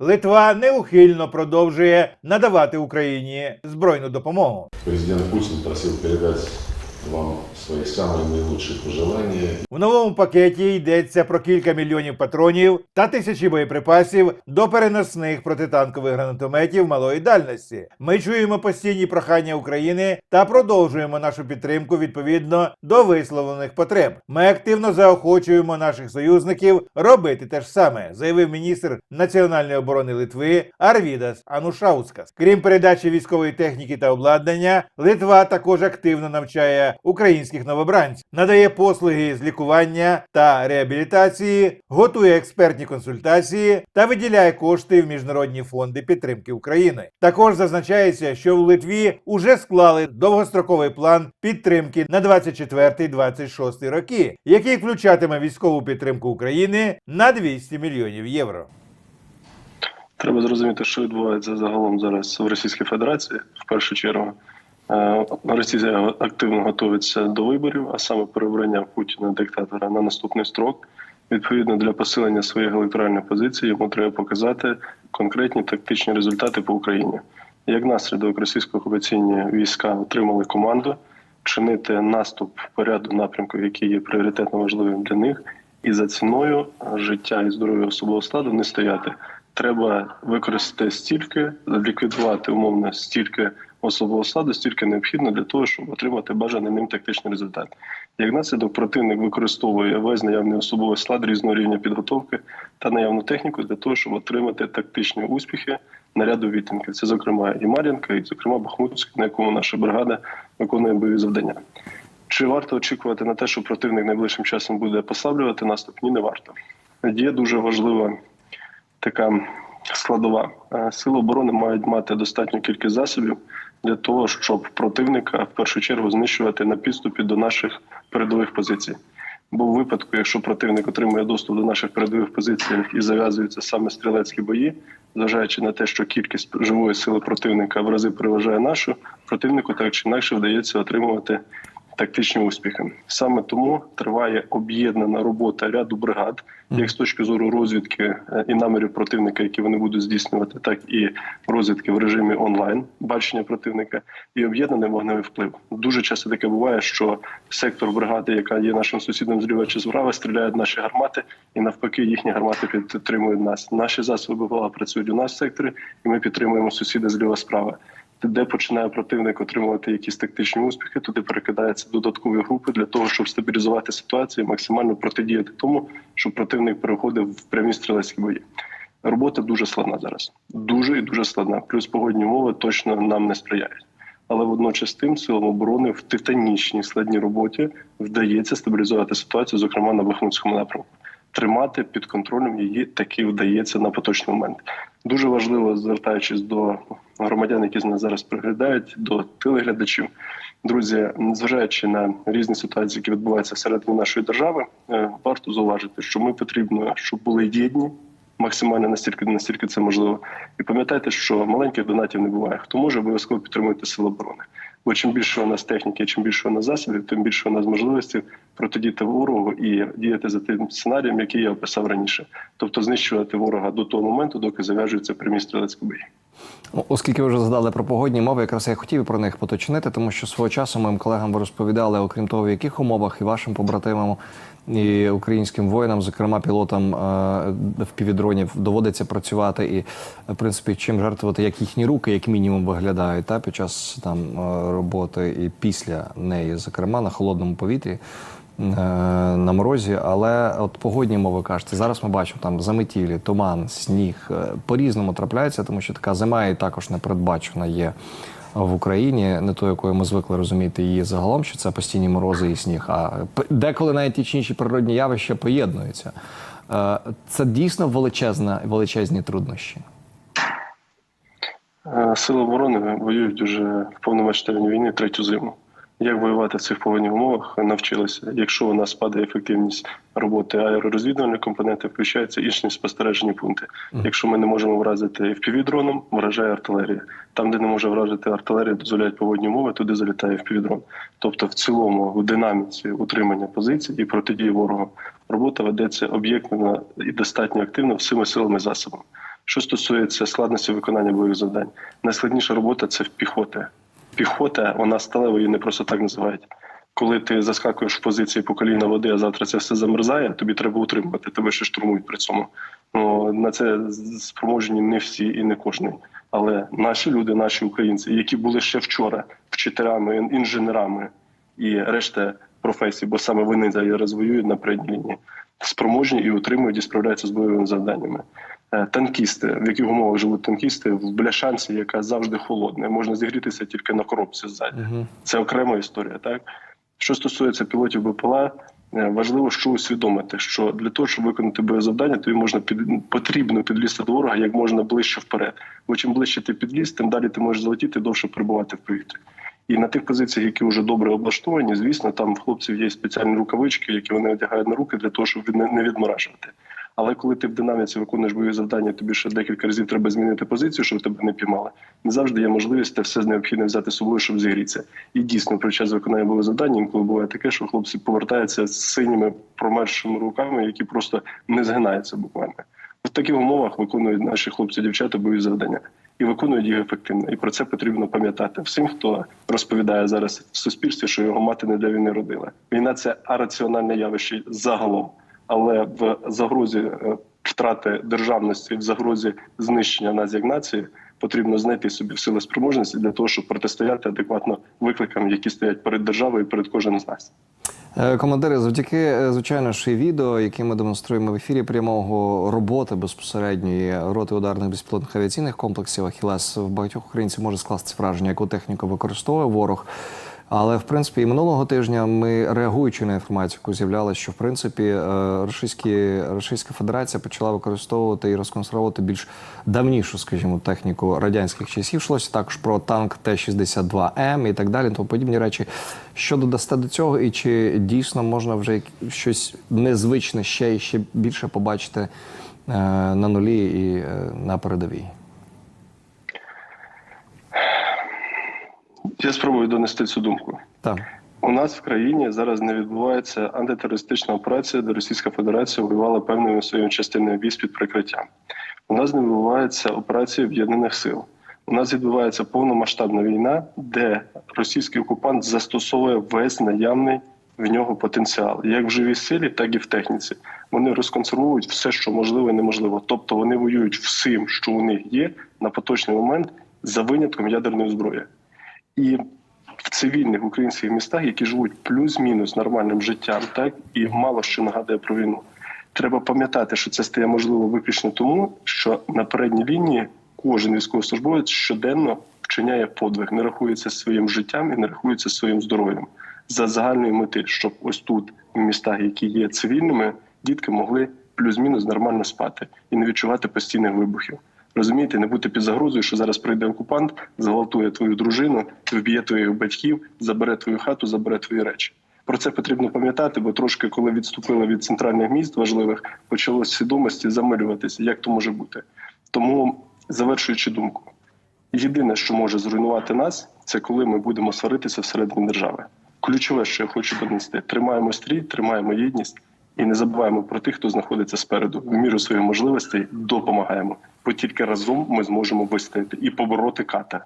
Литва неухильно продовжує надавати Україні збройну допомогу. Президент Путін просив передать вам свои самые наилучшие пожелания В новому пакеті йдеться про кілька мільйонів патронів та тисячі боєприпасів до переносних протитанкових гранатометів малої дальності. Ми чуємо постійні прохання України та продовжуємо нашу підтримку відповідно до висловлених потреб. Ми активно заохочуємо наших союзників робити те ж саме, заявив міністр національної оборони Литви Арвідас Анушаускас. Крім передачі військової техніки та обладнання, Литва також активно навчає українських новобранців, надає послуги з лікування та реабілітації, готує експертні консультації та виділяє кошти в міжнародні фонди підтримки України. Також зазначається, що в Литві уже склали довгостроковий план підтримки на 24-26 роки, який включатиме військову підтримку України на 200 мільйонів євро. Треба зрозуміти, що відбувається загалом зараз в Російській Федерації. В першу чергу Росія активно готується до виборів, а саме перебрання Путіна диктатора на наступний строк. Відповідно для посилення своєї електоральної позиції йому треба показати конкретні тактичні результати по Україні. Як наслідок російсько-окупаційні війська отримали команду чинити наступ по ряду напрямків, які є пріоритетно важливим для них, і за ціною життя і здоров'я особового складу не стояти. Треба використати стільки, ліквідувати умовно стільки особового складу, стільки необхідно для того, щоб отримати бажаний ним тактичний результат. Як наслідок, противник використовує весь наявний особовий склад різного рівня підготовки та наявну техніку для того, щоб отримати тактичні успіхи на ряду. Це, зокрема, і Мар'їнка, і зокрема Бахмутськ, на якому наша бригада виконує бойові завдання. Чи варто очікувати на те, що противник найближчим часом буде послаблювати наступ? Ні, не варто. Є дуже важлива така складова. Е, Сили оборони мають мати достатню кількість засобів для того, щоб противника в першу чергу знищувати на підступі до наших передових позицій. Бо в випадку, якщо противник отримує доступ до наших передових позицій і зав'язуються саме стрілецькі бої, зважаючи на те, що кількість живої сили противника в рази переважає нашу, противнику так чи інакше вдається отримувати тактичні успіхи. Саме тому триває об'єднана робота ряду бригад, як з точки зору розвідки е, і намірів противника, які вони будуть здійснювати, так і розвідки в режимі онлайн, бачення противника і об'єднаний вогневий вплив. Дуже часто таке буває, що сектор бригади, яка є нашим сусідом зліва чи справа, стріляють наші гармати, і навпаки, їхні гармати підтримують нас. Наші засоби БПЛА працюють у нас в секторі, і ми підтримуємо сусіда зліва справа де починає противник отримувати якісь тактичні успіхи, туди перекидаються додаткові групи для того, щоб стабілізувати ситуацію, максимально протидіяти тому, щоб противник переходив в прямі стрілецькі бої. Робота дуже складна зараз, дуже і дуже складна. Плюс погодні умови точно нам не сприяють. Але водночас тим силам оборони в титанічній складній роботі вдається стабілізувати ситуацію, зокрема на Бахмутському напрямку. Тримати під контролем її таки вдається на поточний момент. Дуже важливо, звертаючись до громадян, які з нас зараз приглядають, до телеглядачів. Друзі, незважаючи на різні ситуації, які відбуваються всередині нашої держави, е, варто зауважити, що ми потрібно, щоб були єдні максимально настільки, настільки це можливо. І пам'ятайте, що маленьких донатів не буває. Хто може обов'язково підтримуйте сили оборони. Бо чим більше у нас техніки, чим більше у нас засобів, тим більше у нас можливості протидіяти ворогу і діяти за тим сценарієм, який я описав раніше, тобто знищувати ворога до того моменту, доки зав'яжуються прямі стрілецькі бої. Ну, Оскільки ви вже згадали про погодні мови, якраз я хотів про них поточнити, тому що свого часу моїм колегам ви розповідали, окрім того, в яких умовах і вашим побратимам, і українським воїнам, зокрема пілотам е, впівдронів, доводиться працювати і, в принципі, чим жертвувати, як їхні руки, як мінімум, виглядають та, під час там е, роботи і після неї, зокрема на холодному повітрі. Е, На морозі, але от погодні мови кажете, зараз ми бачимо там заметілі, туман, сніг е, по-різному трапляється, тому що така зима і також непередбачена є в Україні, не то, якою ми звикли розуміти її загалом, що це постійні морози і сніг. А деколи навіть інші природні явища поєднуються. Е, Це дійсно величезна, величезні труднощі. Сили оборони воюють уже в повномасштабній війні третю зиму. Як воювати в цих погодних умовах навчилися. Якщо у нас падає ефективність роботи аеророзвідувальної компоненти, включаються інші спостережені пункти. Якщо ми не можемо вразити FPV-дроном, вражає артилерія. Там, де не може вражити артилерія, дозволяють погодні умови, туди залітає FPV-дрон. Тобто, в цілому, в динаміці утримання позицій і протидії ворогу робота ведеться об'єктивно і достатньо активно всіми силами і засобами. Що стосується складності виконання бойових завдань, найскладніша робота це в піхоти. Піхота, вона сталева, її не просто так називають. Коли ти заскакуєш в позиції по коліна води, а завтра це все замерзає, тобі треба утримувати, тебе ще штурмують при цьому. Ну на це спроможні не всі і не кожний. Але наші люди, наші українці, які були ще вчора вчителями, інженерами і решта професій, бо саме вони зараз воюють на передній лінії, спроможні і утримують і справляються з бойовими завданнями. Е, Танкісти, в яких умовах живуть танкісти, в бляшанці, яка завжди холодна, можна зігрітися тільки на коробці ззаді. Це окрема історія. Так що стосується пілотів БПЛА, е, важливо, що усвідомити, що для того, щоб виконати бойове завдання, тобі можна під потрібно підлізти до ворога як можна ближче вперед. Бо чим ближче ти підліз, тим далі ти можеш залетіти довше перебувати в повітрі. І на тих позиціях, які вже добре облаштовані, звісно, там в хлопців є спеціальні рукавички, які вони одягають на руки для того, щоб не відморажувати. Але коли ти в динаміці виконуєш бойові завдання, тобі ще декілька разів треба змінити позицію, щоб тебе не піймали. Не завжди є можливість те все необхідне взяти з собою, щоб зігрітися. І дійсно, під час виконання бойових завдань інколи буває таке, що хлопці повертаються з синіми промерзшими руками, які просто не згинаються буквально. В таких умовах виконують наші хлопці, дівчата бойові завдання і виконують їх ефективно. І про це потрібно пам'ятати всім, хто розповідає зараз в суспільстві, що його мати не для війни родила. Війна це араціональне явище загалом, але в загрозі е, втрати державності, в загрозі знищення нас як нації. Потрібно знайти собі сили спроможності для того, щоб протистояти адекватно викликам, які стоять перед державою і перед кожним з нас. Е, Командири, завдяки е, звичайно ж і відео, які ми демонструємо в ефірі прямого роботи безпосередньої роти ударних безпілотних авіаційних комплексів Ахілес в багатьох українців може скласти враження, яку техніку використовує ворог. Але в принципі і минулого тижня ми реагуючи на інформацію, яку з'являлася, що в принципі е, Російські, Російська Федерація почала використовувати і розконструювати більш давнішу, скажімо, техніку радянських часів. Йшлося також про танк Т-62М і так далі, тому подібні речі. Що додасте до цього, і чи дійсно можна вже щось незвичне ще і ще більше побачити е, на нулі і е, на передовій? Я спробую донести цю думку. Так. У нас в країні зараз не відбувається антитерористична операція, де Російська Федерація воювала певними своїми частинами військ під прикриттям. У нас не відбувається операція об'єднаних сил. У нас відбувається повномасштабна війна, де російський окупант застосовує весь наявний в нього потенціал, як в живій силі, так і в техніці. Вони розконсервують все, що можливо і неможливо. Тобто вони воюють всім, що у них є на поточний момент, за винятком ядерної зброї. І в цивільних українських містах, які живуть плюс-мінус нормальним життям, так і мало що нагадує про війну. Треба пам'ятати, що це стає можливо виключно тому, що на передній лінії кожен військовослужбовець щоденно вчиняє подвиг, не рахується своїм життям і не рахується своїм здоров'ям за загальної мети, щоб ось тут, в містах, які є цивільними, дітки могли плюс-мінус нормально спати і не відчувати постійних вибухів. Розумієте, не бути під загрозою, що зараз прийде окупант, зґвалтує твою дружину, вб'є твоїх батьків, забере твою хату, забере твої речі. Про це потрібно пам'ятати, бо трошки, коли відступили від центральних міст важливих, почало свідомості замилюватися, як то може бути. Тому, завершуючи думку, єдине, що може зруйнувати нас, це коли ми будемо сваритися всередині держави. Ключове, що я хочу донести: тримаємо стрій, тримаємо єдність і не забуваємо про тих, хто знаходиться спереду. В міру своїх можливостей допомагаємо, бо тільки разом ми зможемо вистояти і побороти ката.